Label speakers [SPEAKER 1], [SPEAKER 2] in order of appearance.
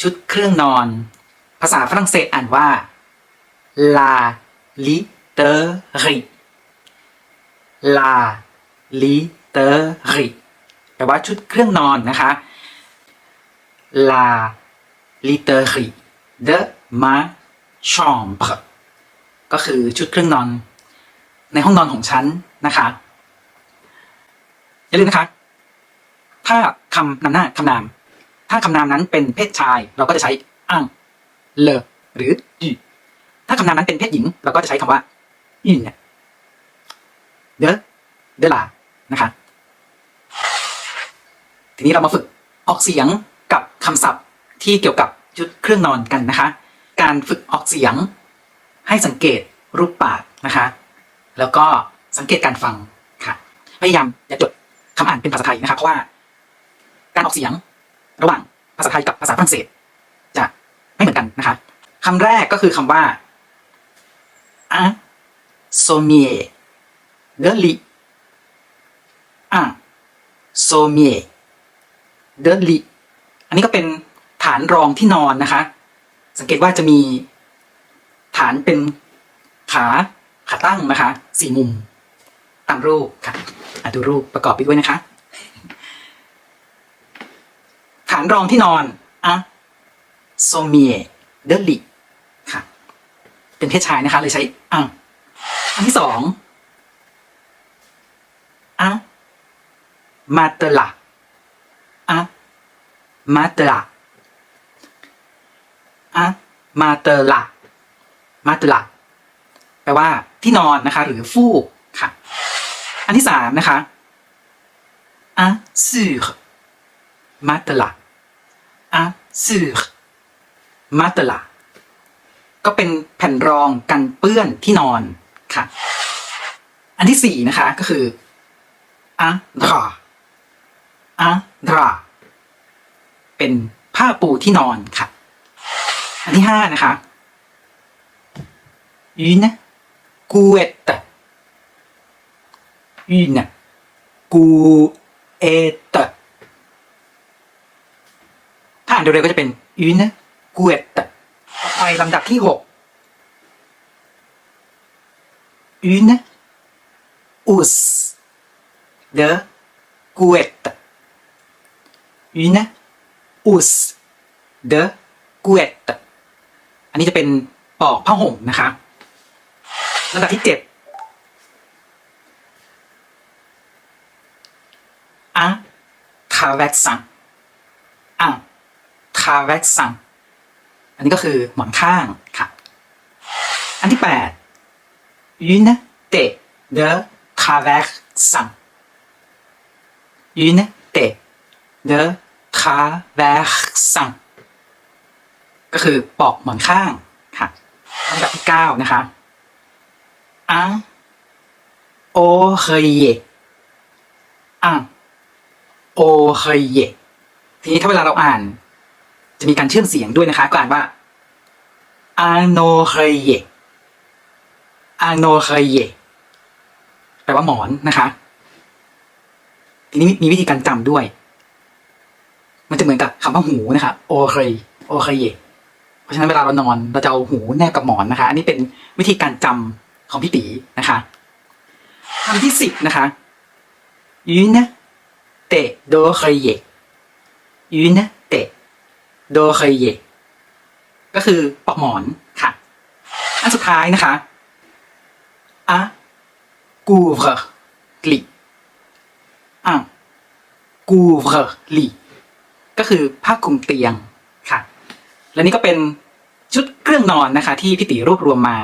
[SPEAKER 1] ชุดเครื่องนอน ภาษาฝรั่งเศสอ่านว่า la literie la literie แปลว่าชุดเครื่องนอนนะคะ la literie de ma chambre ก็คือชุดเครื่องนอน ในห้องนอนของฉันนะคะ อย่าลืมนะคะ ถ้าคำนำหน้าคำนาม ถ้าคำนามนั้นเป็นเพศชาย เราก็จะใช้อังเลหรืออีถ้าคำนามนั้นเป็นเพศหญิง เราก็จะใช้คำว่าอินเนี่ยเดอเดลานะคะทีนี้เรามาฝึกออกเสียงกับคำศัพท์ที่เกี่ยวกับชุดเครื่องนอนกันนะคะ การฝึกออกเสียงให้สังเกตรูปปากนะคะ แล้วก็สังเกตการฟังค่ะ พยายามอย่าจดคำอ่านเป็นภาษาไทยนะคะเพราะว่า การออกเสียง ระหว่างภาษาไทยกับภาษาฝรั่งเศส จะไม่เหมือนกันนะคะคำแรกก็คือคำว่า un sommier de lit un sommier de lit อันนี้ก็เป็นฐานรองที่นอนนะคะ สังเกตว่าจะมีฐานเป็นขาขาตั้งนะคะสี่มุมตามรูปค่ะอะดูรูปประกอบไปด้วยนะคะ ฐาน รองที่นอนอะโซเมียเดลิค่ะ เป็นเพศชายนะคะ เลยใช้อังอันที่สองอะมาเตลาอะมาเตลาอะมาเตลามาเตลาแปลว่าที่นอนนะคะ หรือฟูกค่ะ อันที่สามนะคะอะ sur matelas un sur matelas ก็เป็นแผ่นรองกันเปื้อนที่นอนค่ะ อันที่สี่นะคะก็คือ un drap un drap เป็นผ้าปูที่นอนค่ะ อันที่ห้านะคะ une couette une couette ถ้าอ่านเร็วๆก็จะเป็นยินกุเอตไปลำดับที่หกยินอุสเดกุเอตยินอุสเดกุเอตอันนี้จะเป็นปอกผ้าห่มนะคะลำดับที่เจ็ดอังทาเวกซังาแร็กซังอันนี้ก็คือหมอนข้างค่ะ อันที่แปดยูนเตเดคาแร็กซังยูนเตเดคาแร็กซังก็คือปอกหมอนข้างค่ะอันดับที่เก้านะคะอังโอเฮเยอังโอเฮเยทีนี้ถ้าเวลาเราอ่าน จะมีการเชื่อมเสียงด้วยนะคะก็อ่านว่า un oreiller un oreiller แปลว่าหมอนนะคะ ทีนี้มีวิธีการจำด้วย มันจะเหมือนกับคำว่าหูนะคะ oreille oreiller เพราะฉะนั้นเวลาเรานอนเราจะเอาหูแนบกับหมอนนะคะ อันนี้เป็นวิธีการจำของพี่ตีนะคะคำที่สิบนะคะ โดเคยเยก็คือปอกหมอนค่ะ อันสุดท้ายนะคะอะกูเวกลิอะกูเวลีก็คือผ้าคลุมเตียงค่ะ และนี่ก็เป็นชุดเครื่องนอนนะคะ ที่พี่ตีรวบรวมมา